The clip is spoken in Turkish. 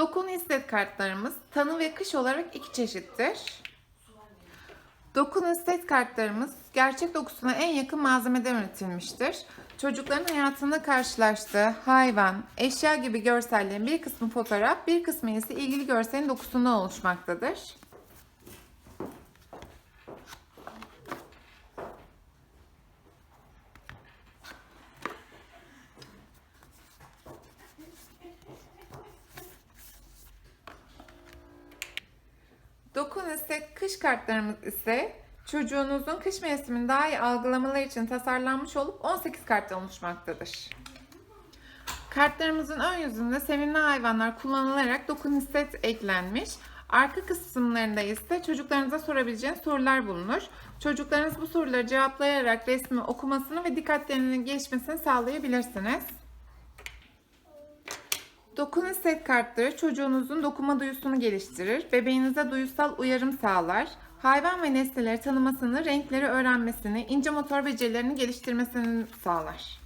Dokun hisset kartlarımız tanı ve kış olarak iki çeşittir. Dokun hisset kartlarımız gerçek dokusuna en yakın malzemeden üretilmiştir. Çocukların hayatında karşılaştığı hayvan, eşya gibi görsellerin bir kısmı fotoğraf, bir kısmı ise ilgili görselin dokusundan oluşmaktadır. Dokun Hisset kış kartlarımız ise çocuğunuzun kış mevsimini daha iyi algılamaları için tasarlanmış olup 18 karttan oluşmaktadır. Kartlarımızın ön yüzünde sevimli hayvanlar kullanılarak dokun hisset eklenmiş. Arka kısımlarında ise çocuklarınıza sorabileceğiniz sorular bulunur. Çocuklarınız bu soruları cevaplayarak resmi okumasını ve dikkatlerinin gelişmesini sağlayabilirsiniz. Dokun hisset kartları çocuğunuzun dokuma duyusunu geliştirir, bebeğinize duyusal uyarım sağlar, hayvan ve nesneleri tanımasını, renkleri öğrenmesini, ince motor becerilerini geliştirmesini sağlar.